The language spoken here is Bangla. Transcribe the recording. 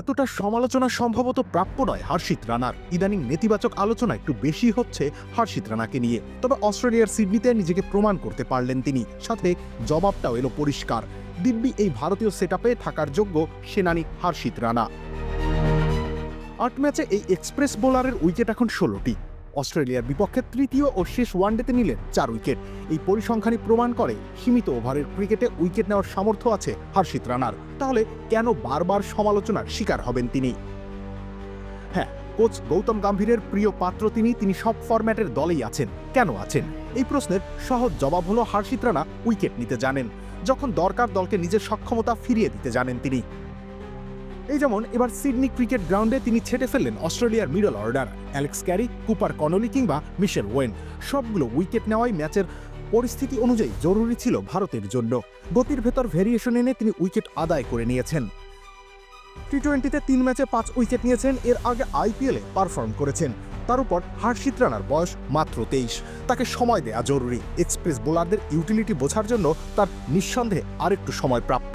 এতটা সমালোচনা সম্ভবত প্রাপ্য নয় হর্ষিত রানার। ইদানিং নেতিবাচক আলোচনা একটু বেশি হচ্ছে হর্ষিত রানাকে নিয়ে। তবে অস্ট্রেলিয়ার সিডনিতে নিজেকে প্রমাণ করতে পারলেন তিনি। সাথে জবাবটাও এলো পরিষ্কার। দিব্যি এই ভারতীয় সেটআপে থাকার যোগ্য সেনানি হর্ষিত রানা। আট ম্যাচে এই এক্সপ্রেস বোলারের উইকেট এখন ষোলোটি। অস্ট্রেলিয়ার বিপক্ষে তৃতীয় ও শেষ ওয়ানডেতে নিলেন চার উইকেট। এই পরিসংখ্যানই প্রমাণ করে সীমিত ওভারের ক্রিকেটে উইকেট নেওয়ার সামর্থ্য আছে হর্ষিত রানার। তাহলে কেন বারবার সমালোচনার শিকার হবেন তিনি? হ্যাঁ কোচ গৌতম গম্ভীরের প্রিয় পাত্র তিনি তিনি সব ফরম্যাটের দলেই আছেন। কেন আছেন? এই প্রশ্নের সহজ জবাব হলো হর্ষিত রানা উইকেট নিতে জানেন। যখন দরকার দলকে নিজের সক্ষমতা ফিরিয়ে দিতে জানেন তিনি। এই যেমন, এবার সিডনি ক্রিকেট গ্রাউন্ডে তিনি ছেটে ফেললেন অস্ট্রেলিয়ার middle order, Alex Carey, Cooper Connolly কিংবা মিশেল ওয়েন। সবগুলো উইকেট নেওয়াই ম্যাচের পরিস্থিতি অনুযায়ী জরুরি ছিল ভারতের জন্য। গতির ভেতর ভেরিয়েশন এনে তিনি উইকেট আদায় করে নিয়েছেন। টি টোয়েন্টিতে তিন ম্যাচে পাঁচ উইকেট নিয়েছেন, এর আগে আইপিএলে পারফর্ম করেছেন। তার উপর হার্ষিত রানার বয়স মাত্র তেইশ। তাকে সময় দেয়া জরুরি। এক্সপ্রেস বোলারদের ইউটিলিটি বোঝার জন্য তার নিঃসন্দেহে আরেকটু সময় প্রাপ্য।